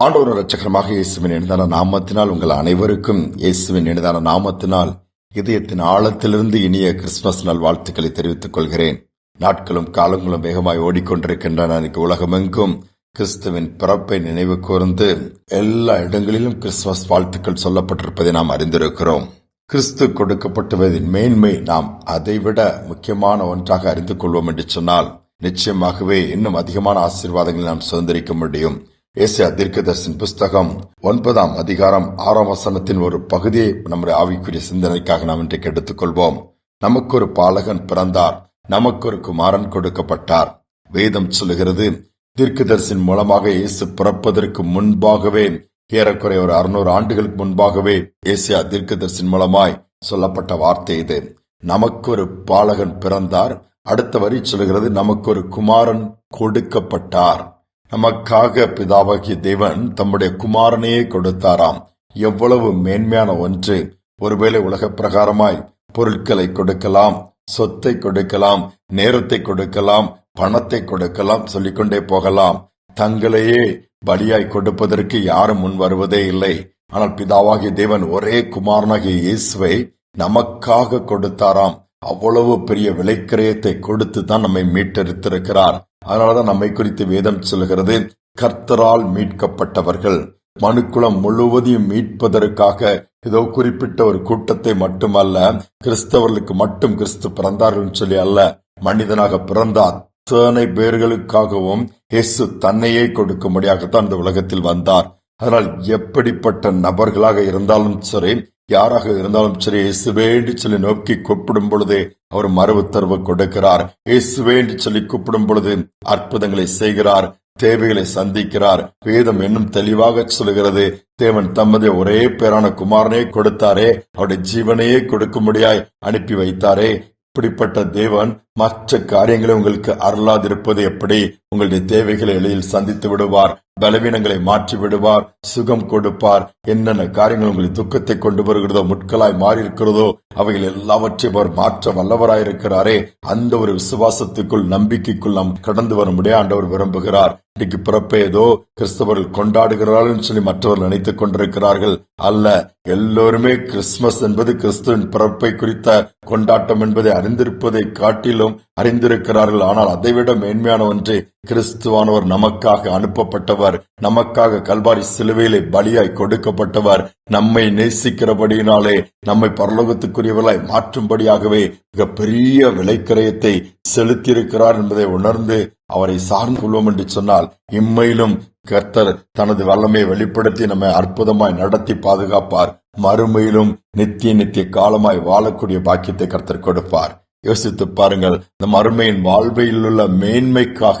ஆண்டவர் ரட்சகரமாக இயேசுவின் இனிதான நாமத்தினால் உங்கள் அனைவருக்கும் இயேசுவின் இனிதான நாமத்தினால் இதயத்தின் ஆழத்திலிருந்து இனிய கிறிஸ்துமஸ் நாள் வாழ்த்துக்களை தெரிவித்துக் கொள்கிறேன். நாட்களும் காலங்களும் வேகமாய் ஓடிக்கொண்டிருக்கின்றன. இன்னைக்கு உலகமெங்கும் கிறிஸ்துவின் பிறப்பை நினைவு கூர்ந்து எல்லா இடங்களிலும் கிறிஸ்துமஸ் வாழ்த்துக்கள் சொல்லப்பட்டிருப்பதை நாம் அறிந்திருக்கிறோம். கிறிஸ்து கொடுக்கப்பட்டுவதின் மேன்மை நாம் அதைவிட முக்கியமான ஒன்றாக அறிந்து கொள்வோம் என்று சொன்னால் நிச்சயமாகவே இன்னும் அதிகமான ஆசீர்வாதங்களை நாம் சுதந்திரிக்க முடியும். ஏசியா தீர்க்கதர்சின் புஸ்தகம் ஒன்பதாம் அதிகாரம் ஆறாம் வசனத்தின் ஒரு பகுதியை நம்முடைய ஆவிக்குரிய சிந்தனைக்காக நாம் இன்றைக்கு எடுத்துக்கொள்வோம். நமக்கு ஒரு பாலகன் பிறந்தார். நமக்கு ஒரு குமாரன் கொடுக்கப்பட்டார். வேதம் சொல்லுகிறது தீர்க்கதர்சின் மூலமாக இயேசு பிறப்பதற்கு முன்பாகவே ஏறக்குறைய ஒரு அறுநூறு ஆண்டுகளுக்கு முன்பாகவே ஏசியா தீர்க்கதர்சின் மூலமாய் சொல்லப்பட்ட வார்த்தை இது. நமக்கு ஒரு பாலகன் பிறந்தார். அடுத்த வரி சொல்லுகிறது நமக்கு ஒரு குமாரன் கொடுக்கப்பட்டார். நமக்காக பிதாவாகிய தேவன் தம்முடைய குமாரனையே கொடுத்தாராம். எவ்வளவு மேன்மையான ஒன்று. ஒருவேளை உலக பிரகாரமாய் பொருட்களை கொடுக்கலாம் சொத்தை கொடுக்கலாம் நேரத்தை கொடுக்கலாம் பணத்தை கொடுக்கலாம் சொல்லிக்கொண்டே போகலாம். தங்களையே பலியாய் கொடுப்பதற்கு யாரும் முன் வருவதே இல்லை. ஆனால் பிதாவாகிய தேவன் ஒரே குமாரனாகிய இயேசுவை நமக்காக கொடுத்தாராம். அவ்வளவு பெரிய விலைக்கிரயத்தை கொடுத்து தான் நம்மை மீட்டெடுத்திருக்கிறார். அதனாலதான் நம்மை குறித்து வேதம் சொல்கிறது கர்த்தரால் மீட்கப்பட்டவர்கள் மனுக்குளம் முழுவதையும் மீட்பதற்காக ஏதோ குறிப்பிட்ட ஒரு கூட்டத்தை மட்டுமல்ல கிறிஸ்தவர்களுக்கு மட்டும் கிறிஸ்து பிறந்தார்கள் சொல்லி அல்ல மனிதனாக பிறந்த அத்தனை பேர்களுக்காகவும் இயேசு தன்னையே கொடுக்கும்படியாகத்தான் இந்த உலகத்தில் வந்தார். அதனால் எப்படிப்பட்ட நபர்களாக இருந்தாலும் சரி யாராக இருந்தாலும் சரி இயேசுவேண்டி சொல்லி நோக்கி கூப்பிடும் பொழுது அவர் மறு உத்தரவு கொடுக்கிறார். இயேசுவேண்டி சொல்லி கூப்பிடும் பொழுது அற்புதங்களை செய்கிறார் தேவைகளை சந்திக்கிறார். வேதம் இன்னும் தெளிவாக சொல்லுகிறது தேவன் தமது ஒரே பேரான குமாரனே கொடுத்தாரே அவருடைய ஜீவனையே கொடுக்கும்படியாய் அனுப்பி வைத்தாரே. இப்படிப்பட்ட தேவன் மற்ற காரியங்களை உங்களுக்கு அருளாதிருப்பது எப்படி? உங்களுடைய தேவைகளை எளிதில் சந்தித்து விடுவார் பலவீனங்களை மாற்றி விடுவார் சுகம் கொடுப்பார். என்னென்ன காரியங்கள் உங்களுக்கு துக்கத்தை கொண்டு வருகிறதோ முட்களாய் மாறி இருக்கிறதோ அவைகள் எல்லாவற்றையும் அவர் மாற்ற வல்லவராயிருக்கிறாரே. அந்த ஒரு விசுவாசத்துக்குள் நம்பிக்கைக்குள் நாம் கடந்து வர முடிய ஆண்டவர் விரும்புகிறார். இன்னைக்கு பிறப்பை ஏதோ கிறிஸ்தவர்கள் கொண்டாடுகிறார்கள் சொல்லி மற்றவர்கள் நினைத்துக் கொண்டிருக்கிறார்கள். அல்ல எல்லோருமே கிறிஸ்துமஸ் என்பது கிறிஸ்துவின் பிறப்பை குறித்த கொண்டாட்டம் என்பதை அறிந்திருப்பதை காட்டிலும் அறிந்திருக்கிறார்கள். ஆனால் அதைவிட மேன்மையான ஒன்று கிறிஸ்துவானவர் நமக்காக அனுப்பப்பட்டவர் நமக்காக கல்வாரி சிலுவையிலே பலியாய் கொடுக்கப்பட்டவர் நம்மை நேசிக்கிறபடியினாலே நம்மை பரலோகத்துக்குரியவர்களாய் மாற்றும்படியாகவே மிக பெரிய விலைக்கிரயத்தை செலுத்தியிருக்கிறார் என்பதை உணர்ந்து அவரை சார்ந்து கொள்வோம் என்று சொன்னால் இம்மையிலும் கர்த்தர் தனது வல்லமையை வெளிப்படுத்தி நம்மை அற்புதமாய் நடத்தி பாதுகாப்பார். மறுமையிலும் நித்திய நித்திய காலமாய் வாழக்கூடிய பாக்கியத்தை கர்த்தர் கொடுப்பார். யோசித்து பாருங்கள் இந்த மறுமையின் வாழ்வையில் உள்ள மேன்மைக்காக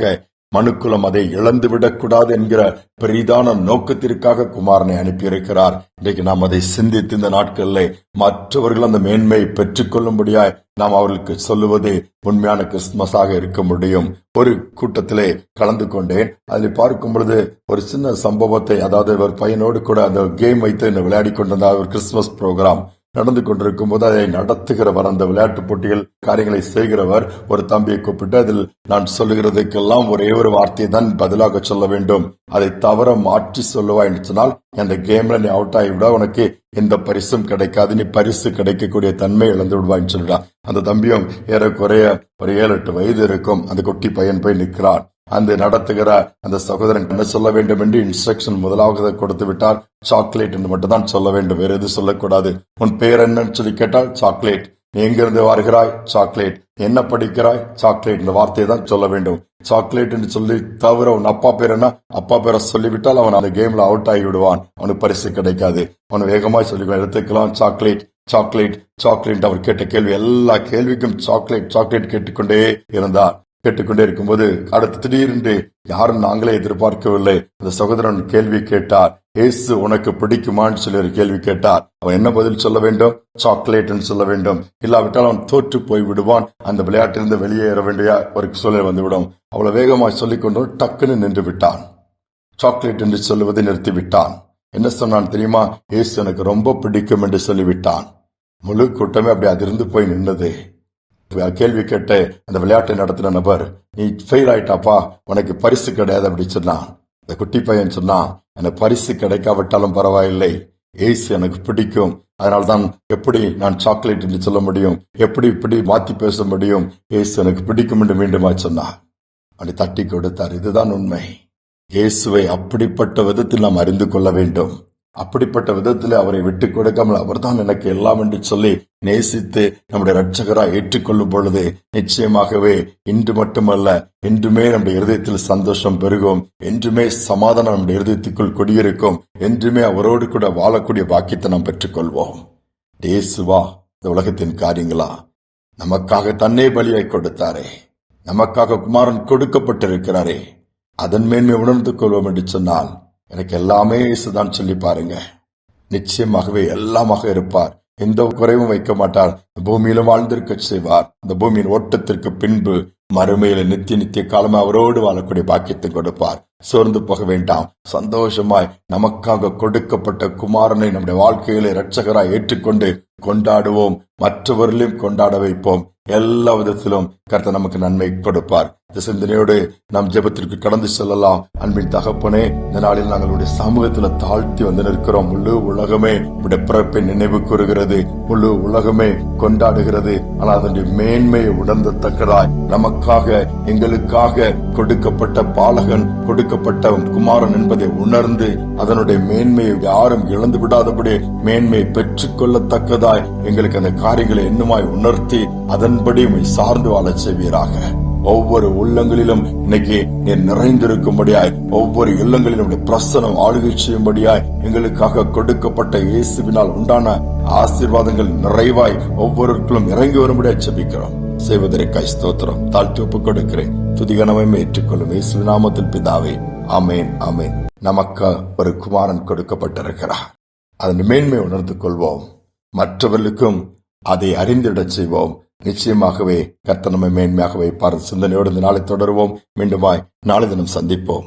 மனுக்குலம் அதை இழந்துவிடக்கூடாது என்கிற பெரிதான நோக்கத்திற்காக குமாரனை அனுப்பியிருக்கிறார். இன்றைக்கு நாம் அதை சிந்தித்து இந்த நாட்களில் மற்றவர்கள் அந்த மேன்மையை பெற்றுக் கொள்ளும்படியாய் நாம் அவர்களுக்கு சொல்லுவது உண்மையான கிறிஸ்துமஸாக இருக்க முடியும். ஒரு கூட்டத்திலே கலந்து கொண்டேன். அதில் பார்க்கும் பொழுது ஒரு சின்ன சம்பவத்தை அதாவது ஒரு பையனோடு கூட அந்த கேம் வைத்து விளையாடி கொண்டிருந்தார். ஒரு கிறிஸ்துமஸ் ப்ரோக்ராம் நடந்து கொண்டிருக்கும் போது அதை நடத்துகிறவர் அந்த விளையாட்டு போட்டிகள் காரியங்களை செய்கிறவர் ஒரு தம்பியை கூப்பிட்டு அதில் நான் சொல்லுகிறதுக்கெல்லாம் ஒரே ஒரு வார்த்தையை தான் பதிலாக சொல்ல வேண்டும். அதை தவற மாற்றி சொல்லுவாய் என்று சொன்னால் அந்த கேம்ல நீ அவுட் ஆகிவிட. உனக்கு எந்த பரிசும் கிடைக்காது. நீ பரிசு கிடைக்கக்கூடிய தன்மை இழந்து விடுவான்னு சொல்லிடா அந்த தம்பியும் ஏறக்குறைய ஒரு ஏழு எட்டு வயது இருக்கும். அந்த குட்டி பையன் போய் நிற்கிறான். அந்த நடத்துகிற அந்த சகோதரன் என்ன சொல்ல வேண்டும் என்று இன்ஸ்ட்ரக்ஷன் முதலாவது கொடுத்து விட்டார். சாக்லேட் என்று மட்டும்தான் சொல்ல வேண்டும். வேற எதுவும் சொல்லக்கூடாது. உன் பேர் என்னன்னு சொல்லி கேட்டால் சாக்லேட் எங்கிருந்து வருகிறாய்? சாக்லேட் என்ன படிக்கிறாய்? சாக்லேட் இந்த வார்த்தையை தான் சொல்ல வேண்டும். சாக்லேட் என்று சொல்லி தவிர உன் அப்பா பேர் என்ன? அப்பா பேரை சொல்லிவிட்டால் அவன் அந்த கேம்ல அவுட் ஆகி விடுவான். அவனுக்கு பரிசு கிடைக்காது. அவன் வேகமாய் சொல்லி எடுத்துக்கலாம். சாக்லேட் சாக்லேட் சாக்லேட் அவர் கேட்ட கேள்வி எல்லா கேள்விக்கும் சாக்லேட் சாக்லேட் கேட்டுக்கொண்டே இருந்தார். கேட்டுக்கொண்டே இருக்கும்போது அடுத்து திடீரென்று யாரும் நாங்களே எதிர்பார்க்கவில்லை. அந்த சகோதரன் கேள்வி கேட்டார். ஏசு உனக்கு பிடிக்குமான்னு சொல்லி ஒரு கேள்வி கேட்டார். அவன் என்ன பதில் சொல்ல வேண்டும்? சாக்லேட் சொல்ல வேண்டும். இல்லாவிட்டால் அவன் தோற்று போய் விடுவான். அந்த விளையாட்டிலிருந்து வெளியேற வேண்டிய ஒரு சூழல் வந்துவிடும். அவ்வளவு வேகமாக சொல்லிக் கொண்டு டக்குன்னு நின்று விட்டான். சாக்லேட் என்று சொல்லுவதை நிறுத்திவிட்டான் என்ன சொன்னான் தெரியுமா? ஏசு எனக்கு ரொம்ப பிடிக்கும் என்று சொல்லிவிட்டான். முழு கூட்டமே அப்படி அதிர்ந்து போய் நின்றது. கேள்வி கேட்டு அந்த விளையாட்டை நடத்தின நபர் நீ ஃபெயில் ஆயிட்டாப்பா உனக்கு பரிசு கிடையாது அப்படி சொன்னான். இந்த குட்டி பையன் சொன்னான் எனக்கு பரிசு கிடைக்காவிட்டாலும் பரவாயில்லை. ஏசு எனக்கு பிடிக்கும். அதனால்தான் எப்படி நான் சாக்லேட் என்று சொல்ல முடியும்? எப்படி இப்படி மாத்தி பேச முடியும்? ஏசு எனக்கு பிடிக்கும் என்று மீண்டுமா சொன்னார் அப்படி தட்டி கொடுத்தார். இதுதான் உண்மை. இயேசுவை அப்படிப்பட்ட விதத்தில் நாம் அறிந்து கொள்ள வேண்டும். அப்படிப்பட்ட விதத்தில் அவரை விட்டுக் கொடுக்காமல் அவர்தான் எனக்கு எல்லாம் என்று சொல்லி நேசித்து நம்முடைய ரட்சகராய் ஏற்றுக்கொள்ளும் பொழுது நிச்சயமாகவே இன்று மட்டுமல்ல என்றுமே நம்முடைய இருதயத்தில் சந்தோஷம் பெருகும் என்றுமே சமாதானம் நம்முடைய இருதயத்துக்குள் குடியிருக்கும் என்றுமே அவரோடு கூட வாழக்கூடிய பாக்கியத்தை நாம் பெற்றுக்கொள்வோம். இயேசுவா இந்த உலகத்தின் காரியங்களா? நமக்காக தன்னே பலியாய் கொடுத்தாரே. நமக்காக குமாரன் கொடுக்கப்பட்டிருக்கிறாரே. அதன் மேன்மை உணர்ந்து கொள்வோம் என்று சொன்னால் எனக்கு எல்லாமே இயேசுதான் சொல்லி பாருங்க. நிச்சயமாகவே எல்லாமாக இருப்பார். எந்த குறைவும் வைக்க மாட்டார். பூமியிலும் வாழ்ந்திருக்க செய்வார். இந்த பூமியின் ஓட்டத்திற்கு பின்பு மறுமையில நித்திய நித்திய காலமா அவரோடு வாழக்கூடிய பாக்கியத்தை கொடுப்பார். சோர்ந்து போக வேண்டாம். சந்தோஷமாய் நமக்காக கொடுக்கப்பட்ட குமாரனை நம்முடைய வாழ்க்கையில இரட்சகராய் ஏற்றுக்கொண்டு கொண்டாடுவோம். மற்றவர்களையும் கொண்டாட வைப்போம். எல்லா விதத்திலும் கர்த்தர் நமக்கு நன்மை கொடுப்பார். இந்த சிந்தனையோடு நாம் ஜெபத்திற்கு கடந்து செல்லலாம். அன்பின் தகப்பனே இந்த நாளில் நாங்களுடைய சமூகத்துல தாழ்த்தி வந்து நிற்கிறோம். முழு உலகமே உடைய பிறப்பை நினைவு கூறுகிறது. முழு உலகமே கொண்டாடுகிறது. ஆனால் அதனுடைய மேன்மையை உணர்ந்தத்தக்கதாய் நமக்காக எங்களுக்காக கொடுக்கப்பட்ட பாலகன் கொடுக்கப்பட்ட குமாரன் என்பதை உணர்ந்து அதனுடைய மேன்மையை யாரும் இழந்து விடாதபடி மேன்மையை பெற்றுக் கொள்ளத்தக்கதாய் எங்களுக்கு அந்த காரியங்களை இன்னுமாய் உணர்த்தி அதன்படி சார்ந்து வாழச் செய்வீராக. ஒவ்வொரு உள்ளங்களிலும் இன்னைக்கு நீர் நிறைந்திருக்கும்படியாய் ஒவ்வொரு இல்லங்களிலும் பிரசனம் ஆளுகை செய்யும்படியாய் எங்களுக்காக கொடுக்கப்பட்ட இயேசுவினால் உண்டான ஆசீர்வாதங்கள் நிறைவாய் ஒவ்வொருக்கும் இறங்கி வரும்படியா செபிக்கிறோம் செய்வதற்காய் ஸ்தோத்திரம். தாழ்த்தி ஒப்புக் கொடுக்கிறேன். துதிகனமே ஏற்றுக்கொள்ளும் இயேசு நாமத்தில் பிதாவே. அமேன் அமேன் நமக்கு ஒரு குமாரன் கொடுக்கப்பட்டிருக்கிறார். அதன் மேன்மை உணர்ந்து கொள்வோம். மற்றவர்களுக்கும் அதை அறிந்திடச் செய்வோம். நிச்சயமாகவே கர்த்தர் நம்மை மேன்மையாக வைப்பார் சிந்தனையோடு இந்த நாளை தொடருவோம். மீண்டுமாய் நாளை தினம் சந்திப்போம்.